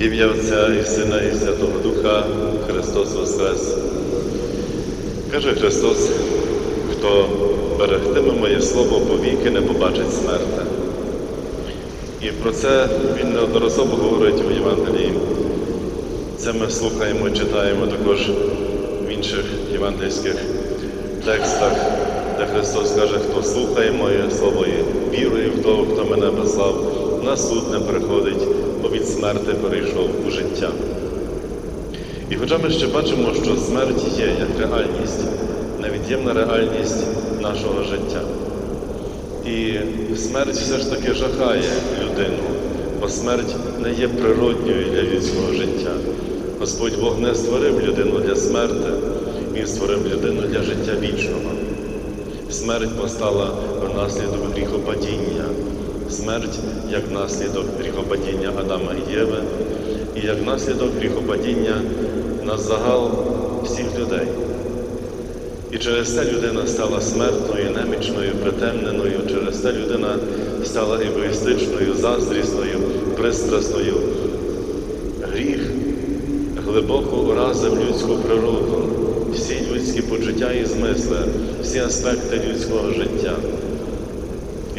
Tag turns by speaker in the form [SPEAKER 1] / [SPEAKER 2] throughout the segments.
[SPEAKER 1] Ім'я Отця і Сина, і Святого Духа Христос Воскрес. Каже Христос, хто берегтиме моє Слово повіки, не побачить смерти. І про це він неодноразово говорить у Євангелії. Це ми слухаємо і читаємо також в інших євангельських текстах, де Христос каже, хто слухає моє Слово і вірує в того, хто мене послав, на суд не приходить, бо від смерти перейшов у життя. І хоча ми ще бачимо, що смерть є як реальність, невід'ємна реальність нашого життя. І смерть все ж таки жахає людину, бо смерть не є природньою для людського життя. Господь Бог не створив людину для смерти, Він створив людину для життя вічного. Смерть постала внаслідок гріхопадіння, смерть як наслідок гріхопадіння Адама і Єви, і як наслідок гріхопадіння на загал всіх людей. І через це людина стала смертною, немічною, притемненою, через це людина стала егоїстичною, заздрісною, пристрасною. Гріх глибоко уразив людську природу, всі людські почуття і змисли, всі аспекти людського життя.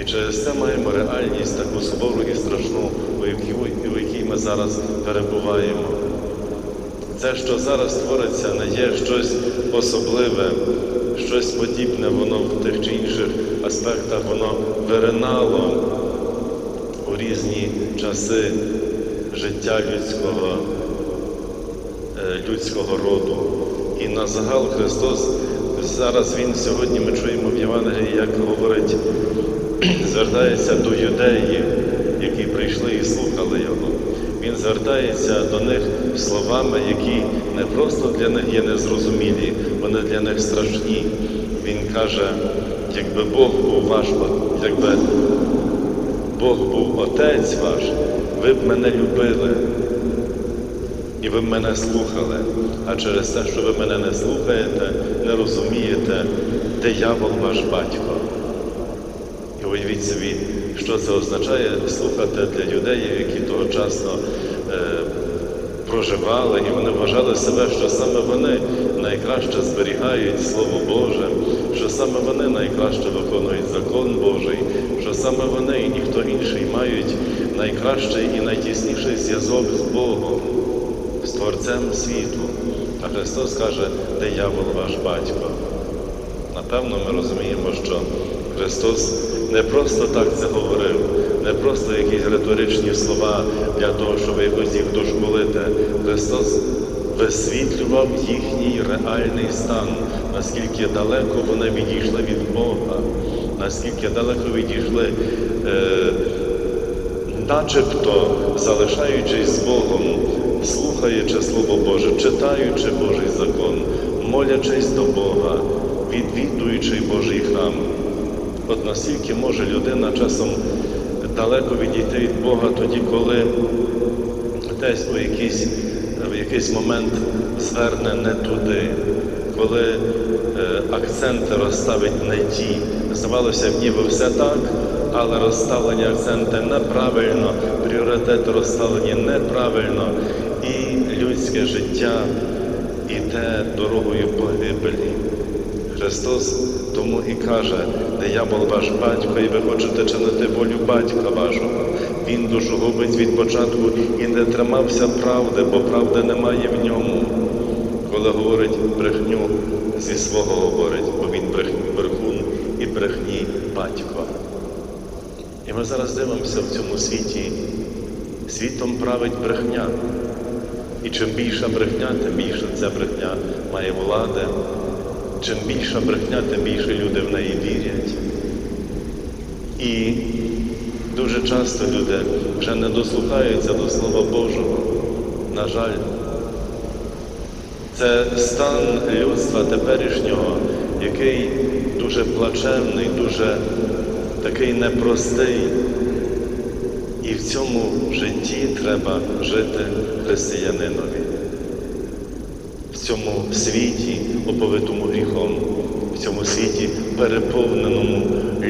[SPEAKER 1] І через це маємо реальність таку сувору і страшну, у якій, ми зараз перебуваємо. Це, що зараз твориться, не є щось особливе, щось подібне, воно в тих чи інших аспектах воно виринало у різні часи життя людського, е, людського роду. І на загал Христос зараз Він сьогодні ми чуємо в Євангелії, як говорить, звертається до юдеїв, які прийшли і слухали Його. Він звертається до них словами, які не просто для них є незрозумілі, вони для них страшні. Він каже, якби Бог був ваш, якби Бог був Отець ваш, ви б мене любили і ви мене слухали. А через те, що ви мене не слухаєте, не розумієте, диявол ваш батько. І уявіть собі, що це означає слухати для юдеїв, які тогочасно е, проживали, і вони вважали себе, що саме вони найкраще зберігають Слово Боже, що саме вони найкраще виконують закон Божий, що саме вони і ніхто інший мають найкращий і найтісніший зв'язок з Богом, з Творцем світу. А Христос каже, диявол ваш батько. Напевно, ми розуміємо, що Христос не просто так це говорив, не просто якісь риторичні слова для того, щоб якось їх дошколити. Христос висвітлював їхній реальний стан, наскільки далеко вони відійшли від Бога, наскільки далеко відійшли, е, начебто залишаючись з Богом, слухаючи Слово Боже, читаючи Божий закон, молячись до Бога, відвідуючи Божий храм. От наскільки може людина часом далеко відійти від Бога тоді, коли десь у якийсь, в якийсь момент зверне не туди, коли е, акценти розставить не ті. Здавалося, ніби все так, але розставлені акценти неправильно, пріоритети розставлені неправильно, людське життя іде дорогою погибелі. Христос тому і каже, диявол ваш батько, і ви хочете чинити волю батька вашого. Він душогубець від початку і не тримався правди, бо правди немає в ньому. Коли говорить брехню, зі свого говорить, бо він брехун і брехні батько. І ми зараз дивимося в цьому світі. Світом править брехня. І чим більша брехня, тим більше ця брехня має влади. Чим більша брехня, тим більше люди в неї вірять. І дуже часто люди вже не дослухаються до Слова Божого. На жаль, це стан людства теперішнього, який дуже плачевний, дуже такий непростий. І в цьому житті треба жити християнинові. В цьому світі, оповитому гріхом, в цьому світі, переповненому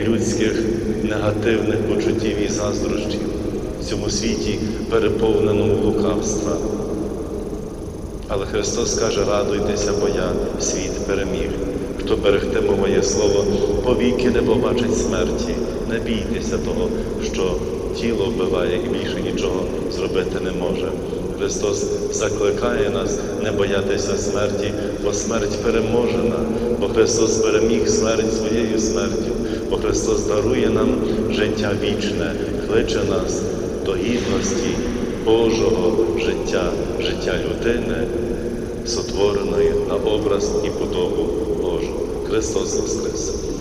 [SPEAKER 1] людських негативних почуттів і заздрощів, в цьому світі, переповненому лукавства. Але Христос каже, радуйтеся, бо я світ переміг. Хто берегтиме моє слово, повіки не побачить смерті. Не бійтеся того, що тіло вбиває і більше нічого зробити не може. Христос закликає нас не боятися смерті, бо смерть переможена, бо Христос переміг смерть своєю смертю, бо Христос дарує нам життя вічне, кличе нас до гідності Божого життя, життя людини, сотвореної на образ і подобу Божу. Христос Воскрес!